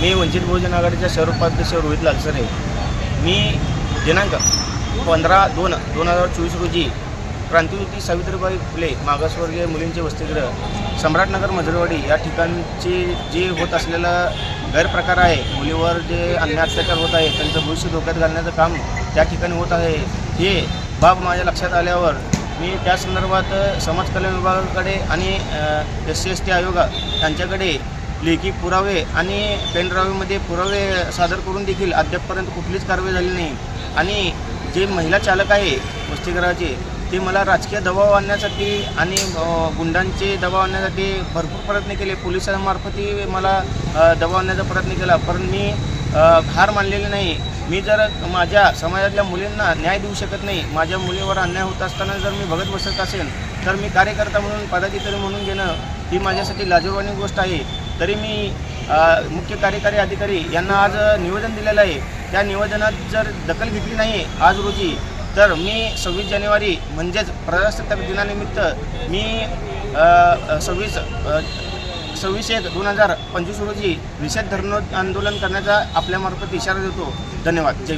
मी वंचित बहुजन आघाडीच्या शहर उपाध्यक्ष रोहित लालसरे. मी दिनांक पंधरा दोन दोन हजार चोवीस रोजी क्रांतिज्योती सावित्रीबाई फुले मागासवर्गीय मुलींचे वसतिगृह सम्राटनगर मजरवाडी या ठिकाणचे जे होत असलेलं गैरप्रकार आहे मुलीवर जे अन्य अत्याचार होत आहे त्यांचं भविष्य धोक्यात घालण्याचं काम त्या ठिकाणी होत आहे हे बाब माझ्या लक्षात आल्यावर मी त्या संदर्भात समाज कल्याण विभागाकडे आणि एस सी एस टी आयोगा यांच्याकडे लेखी पुरावे आणि पेनड्राईव्हमध्ये पुरावे सादर करून देखील अद्यापपर्यंत कुठलीच कारवाई झाली नाही. आणि जे महिला चालक आहे वसतिगृहाचे ते मला राजकीय दबाव आणण्यासाठी आणि गुंडांचे दबाव आणण्यासाठी भरपूर प्रयत्न केले. पोलिसांमार्फतही मला दबाव आणण्याचा प्रयत्न केला. पण मी हार मानलेली नाही. मी जर माझ्या समाजातल्या मुलींना न्याय देऊ शकत नाही माझ्या मुलीवर अन्याय होत असताना जर मी बघत बसत असेल तर मी कार्यकर्ता म्हणून पदाधिकारी म्हणून घेणं ही माझ्यासाठी लाजीरवाणी गोष्ट आहे. तरी मी मुख्य कार्यकारी अधिकारी यांना आज निवेदन दिलेलं आहे. त्या निवेदनात जर दखल घेतली नाही आज रोजी तर मी सव्वीस जानेवारी म्हणजेच प्रजासत्ताक दिनानिमित्त मी सव्वीस सव्वीस एक दोन हजार पंचवीस रोजी निषेध धरणो आंदोलन करण्याचा आपल्यामार्फत इशारा देतो. धन्यवाद. जय